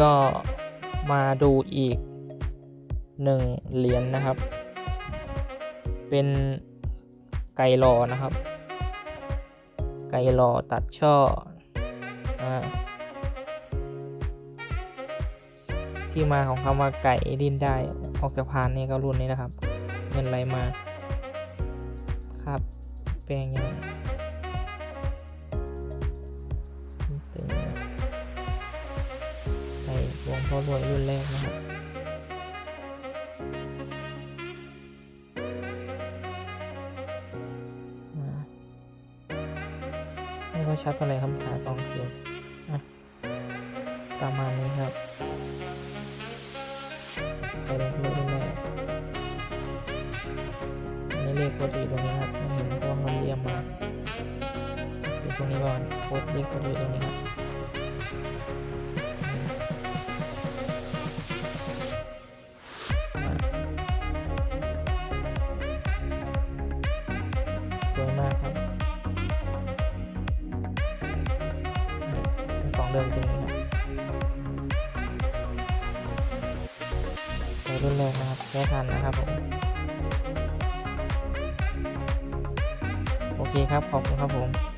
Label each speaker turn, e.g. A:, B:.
A: ก็มาดูอีกหนึ่งเหรียญนะครับ เป็นไก่หล่อนะครับ ไก่หล่อตัดช่ออที่มาของคำว่าไก่ดิ้นได้ออกจากพานนี่ก็รุ่นนี้นะครับ เงินไหลมา ครับแปลงยังไง ในหลวงพ่อรวยรุ่นแรกนะครับไม่ค่อยชัดเท่าไหร่ครับขาตองเขียวอะประมาณนี้ครับไปลงทุนรุ่นแรกนนี้เลขโคตรอยู่ตรงนี้ครับไม่เห็นเพราะมันเรียมมาอยู่ตรงนี้ก่อนโคตรเลขโคตรอยู่ตรงนี้ครับ สวยมากครับของเดิมตรงนี้ครับรุ่นแรกนะครับแค่ทันนะครับผมโอเคครับ ขอบคุณครับผม